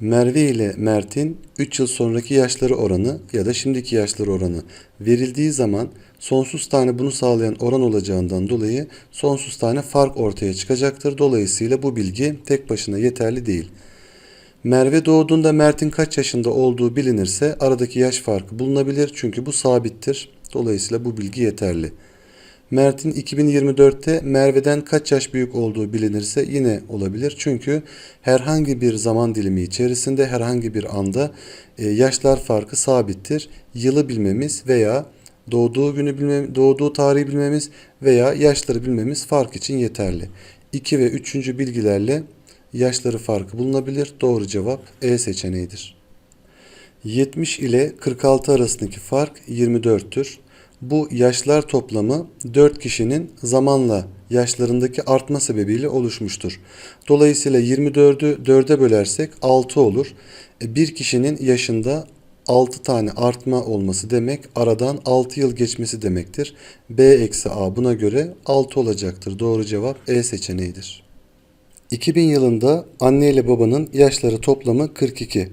Merve ile Mert'in 3 yıl sonraki yaşları oranı ya da şimdiki yaşları oranı verildiği zaman sonsuz tane bunu sağlayan oran olacağından dolayı sonsuz tane fark ortaya çıkacaktır. Dolayısıyla bu bilgi tek başına yeterli değil. Merve doğduğunda Mert'in kaç yaşında olduğu bilinirse aradaki yaş farkı bulunabilir çünkü bu sabittir. Dolayısıyla bu bilgi yeterli. Mert'in 2024'te Merve'den kaç yaş büyük olduğu bilinirse yine olabilir. Çünkü herhangi bir zaman dilimi içerisinde herhangi bir anda e, yaşlar farkı sabittir. Yılı bilmemiz veya doğduğu günü bilmemiz, doğduğu tarihi bilmemiz veya yaşları bilmemiz fark için yeterli. 2 ve 3. bilgilerle yaşları farkı bulunabilir. Doğru cevap E seçeneğidir. 70 ile 46 arasındaki fark 24'tür. Bu yaşlar toplamı 4 kişinin zamanla yaşlarındaki artma sebebiyle oluşmuştur. Dolayısıyla 24'ü 4'e bölersek 6 olur. E, Bir kişinin yaşında 6 tane artma olması demek aradan 6 yıl geçmesi demektir. B eksi A buna göre 6 olacaktır. Doğru cevap E seçeneğidir. 2000 yılında anne ile babanın yaşları toplamı 42.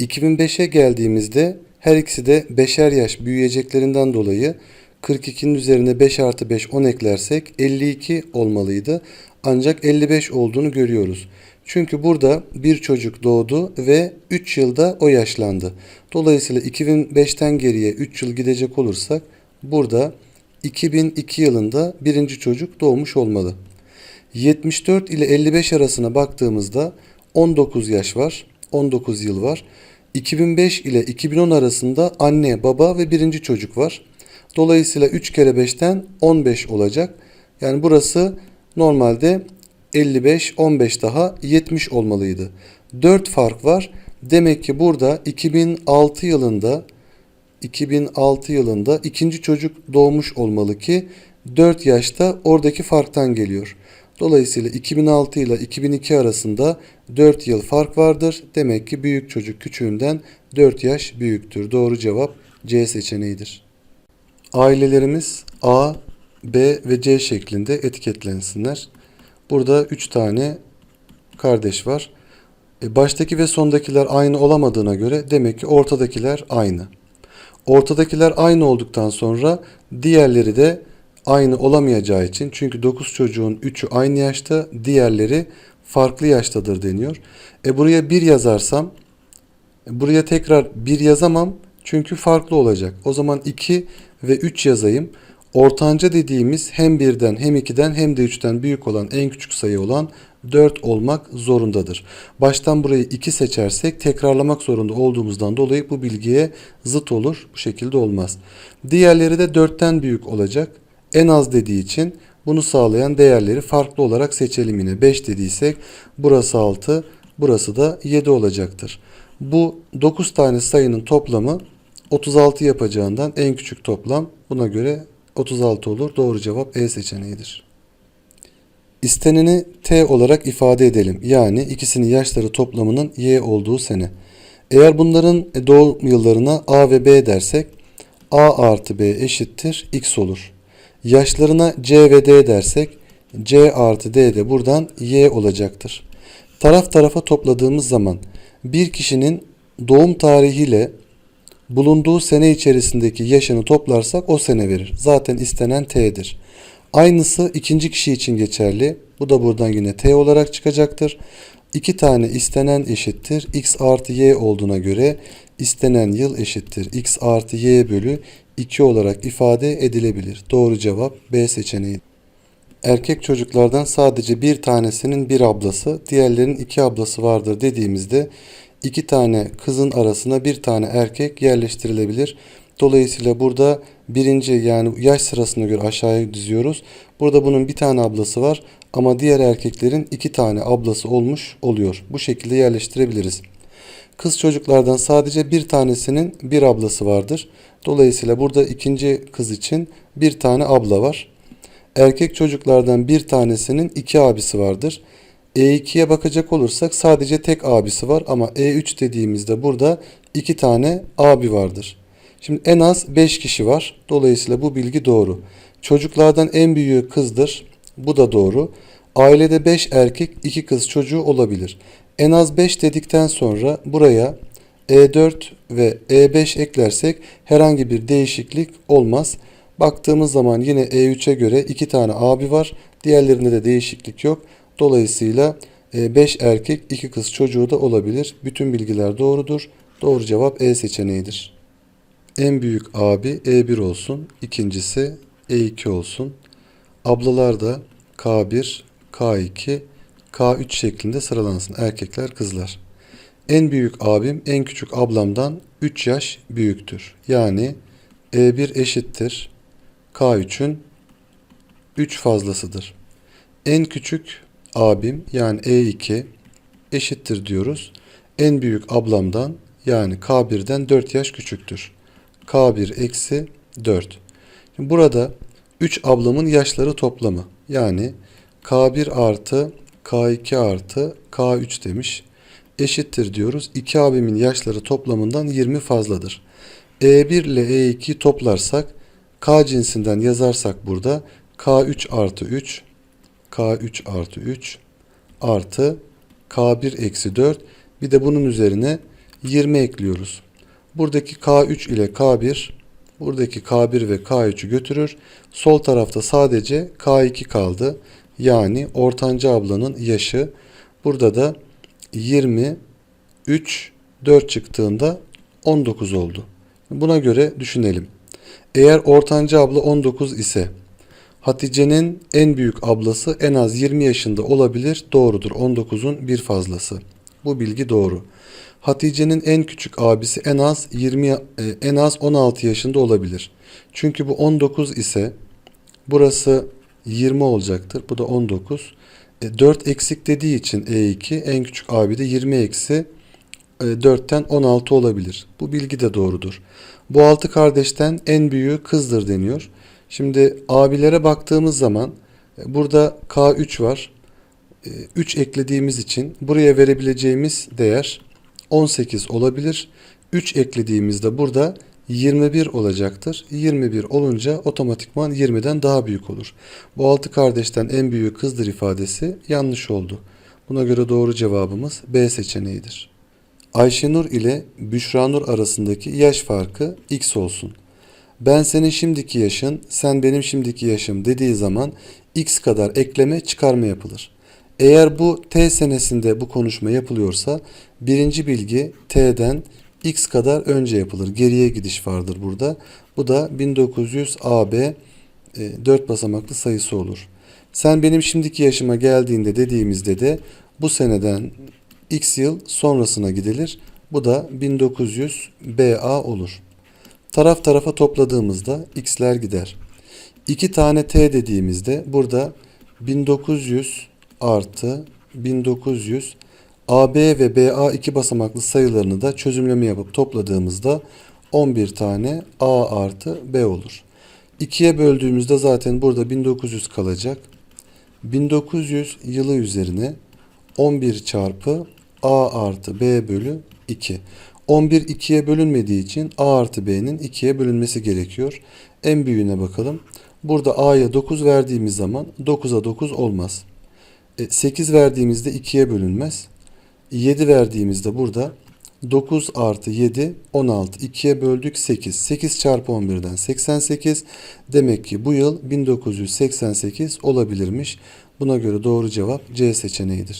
2005'e geldiğimizde her ikisi de beşer yaş büyüyeceklerinden dolayı 42'nin üzerine 5 artı 5 10 eklersek 52 olmalıydı. Ancak 55 olduğunu görüyoruz. Çünkü burada bir çocuk doğdu ve 3 yılda o yaşlandı. Dolayısıyla 2005'ten geriye 3 yıl gidecek olursak burada 2002 yılında birinci çocuk doğmuş olmalı. 74 ile 55 arasına baktığımızda 19 yaş var, 19 yıl var. 2005 ile 2010 arasında anne, baba ve birinci çocuk var. Dolayısıyla 3 kere 5'ten 15 olacak. Yani burası normalde 55, 15 daha 70 olmalıydı. 4 fark var. Demek ki burada 2006 yılında 2006 yılında ikinci çocuk doğmuş olmalı ki 4 yaşta oradaki farktan geliyor. Dolayısıyla 2006 ile 2002 arasında 4 yıl fark vardır. Demek ki büyük çocuk küçüğünden 4 yaş büyüktür. Doğru cevap C seçeneğidir. Ailelerimiz A, B ve C şeklinde etiketlensinler. Burada 3 tane kardeş var. E, Baştaki ve sondakiler aynı olamadığına göre demek ki ortadakiler aynı. Ortadakiler aynı olduktan sonra diğerleri de aynı olamayacağı için çünkü 9 çocuğun 3'ü aynı yaşta diğerleri farklı yaştadır deniyor. E buraya 1 yazarsam buraya tekrar 1 yazamam çünkü farklı olacak. O zaman 2 ve 3 yazayım. Ortanca dediğimiz hem 1'den hem 2'den hem de 3'ten büyük olan en küçük sayı olan 4 olmak zorundadır. Baştan burayı 2 seçersek tekrarlamak zorunda olduğumuzdan dolayı bu bilgiye zıt olur. Bu şekilde olmaz. Diğerleri de 4'ten büyük olacak. En az dediği için bunu sağlayan değerleri farklı olarak seçelim yine. 5 dediysek burası 6, burası da 7 olacaktır. Bu 9 tane sayının toplamı 36 yapacağından en küçük toplam buna göre 36 olur. Doğru cevap E seçeneğidir. İsteneni T olarak ifade edelim. Yani ikisinin yaşları toplamının Y olduğu sene. Eğer bunların doğum yıllarına A ve B dersek A artı B eşittir X olur. Yaşlarına C ve D dersek C artı D de buradan Y olacaktır. Taraf tarafa topladığımız zaman bir kişinin doğum tarihiyle bulunduğu sene içerisindeki yaşını toplarsak o sene verir. Zaten istenen T'dir. Aynısı ikinci kişi için geçerli. Bu da buradan yine T olarak çıkacaktır. İki tane istenen eşittir. X artı Y olduğuna göre istenen yıl eşittir. X artı Y bölü 2 olarak ifade edilebilir. Doğru cevap B seçeneği. Erkek çocuklardan sadece bir tanesinin bir ablası, diğerlerinin iki ablası vardır dediğimizde iki tane kızın arasına bir tane erkek yerleştirilebilir. Dolayısıyla burada birinci yani yaş sırasına göre aşağıya diziyoruz. Burada bunun bir tane ablası var ama diğer erkeklerin iki tane ablası olmuş oluyor. Bu şekilde yerleştirebiliriz. Kız çocuklardan sadece bir tanesinin bir ablası vardır. Dolayısıyla burada ikinci kız için bir tane abla var. Erkek çocuklardan bir tanesinin iki abisi vardır. E2'ye bakacak olursak sadece tek abisi var ama E3 dediğimizde burada iki tane abi vardır. Şimdi en az 5 kişi var. Dolayısıyla bu bilgi doğru. Çocuklardan en büyüğü kızdır. Bu da doğru. Ailede 5 erkek 2 kız çocuğu olabilir. En az 5 dedikten sonra buraya E4 ve E5 eklersek herhangi bir değişiklik olmaz. Baktığımız zaman yine E3'e göre 2 tane abi var. Diğerlerinde de değişiklik yok. Dolayısıyla 5 erkek 2 kız çocuğu da olabilir. Bütün bilgiler doğrudur. Doğru cevap E seçeneğidir. En büyük abi E1 olsun. İkincisi E2 olsun. Ablalar da K1, K2, K3 şeklinde sıralansın. Erkekler, kızlar. En büyük abim en küçük ablamdan 3 yaş büyüktür. Yani E1 eşittir. K3'ün 3 fazlasıdır. En küçük abim yani E2 eşittir diyoruz. En büyük ablamdan yani K1'den 4 yaş küçüktür. K1 eksi 4. Şimdi burada 3 ablamın yaşları toplamı. Yani K1 artı K2 artı K3 demiş. Eşittir diyoruz. 2 abimin yaşları toplamından 20 fazladır. E1 ile E2'yi toplarsak K cinsinden yazarsak burada K3 artı 3 K3 artı 3 artı K1 eksi 4 bir de bunun üzerine 20 ekliyoruz. Buradaki K3 ile K1 buradaki K1 ve K3'ü götürür. Sol tarafta sadece K2 kaldı. Yani ortanca ablanın yaşı burada da 20 3 4 çıktığında 19 oldu. Buna göre düşünelim. Eğer ortanca abla 19 ise Hatice'nin en büyük ablası en az 20 yaşında olabilir. Doğrudur. 19'un bir fazlası. Bu bilgi doğru. Hatice'nin en küçük abisi en az 20 e, en az 16 yaşında olabilir. Çünkü bu 19 ise burası 20 olacaktır. Bu da 19. E, 4 eksik dediği için E2 en küçük abi de 20 eksi e, 4'ten 16 olabilir. Bu bilgi de doğrudur. Bu altı kardeşten en büyüğü kızdır deniyor. Şimdi abilere baktığımız zaman e, burada K3 var. E, 3 eklediğimiz için buraya verebileceğimiz değer 18 olabilir. 3 eklediğimizde burada 21 olacaktır. 21 olunca otomatikman 20'den daha büyük olur. Bu altı kardeşten en büyüğü kızdır ifadesi yanlış oldu. Buna göre doğru cevabımız B seçeneğidir. Ayşenur ile Büşranur arasındaki yaş farkı x olsun. Ben senin şimdiki yaşın, sen benim şimdiki yaşım dediği zaman x kadar ekleme çıkarma yapılır. Eğer bu t senesinde bu konuşma yapılıyorsa birinci bilgi t'den x kadar önce yapılır. Geriye gidiş vardır burada. Bu da 1900 AB 4 basamaklı sayısı olur. Sen benim şimdiki yaşıma geldiğinde dediğimizde de bu seneden x yıl sonrasına gidilir. Bu da 1900 BA olur. Taraf tarafa topladığımızda x'ler gider. 2 tane t dediğimizde burada 1900 artı 1900 AB ve BA iki basamaklı sayılarını da çözümleme yapıp topladığımızda 11 tane A artı B olur. 2'ye böldüğümüzde zaten burada 1900 kalacak. 1900 yılı üzerine 11 çarpı A artı B bölü 2. 11 2'ye bölünmediği için A artı B'nin 2'ye bölünmesi gerekiyor. En büyüğüne bakalım. Burada A'ya 9 verdiğimiz zaman 9'a 9 olmaz. 8 verdiğimizde 2'ye bölünmez. 7 verdiğimizde burada 9 artı 7 16 2'ye böldük 8 8 çarpı 11'den 88 demek ki bu yıl 1988 olabilirmiş. Buna göre doğru cevap C seçeneğidir.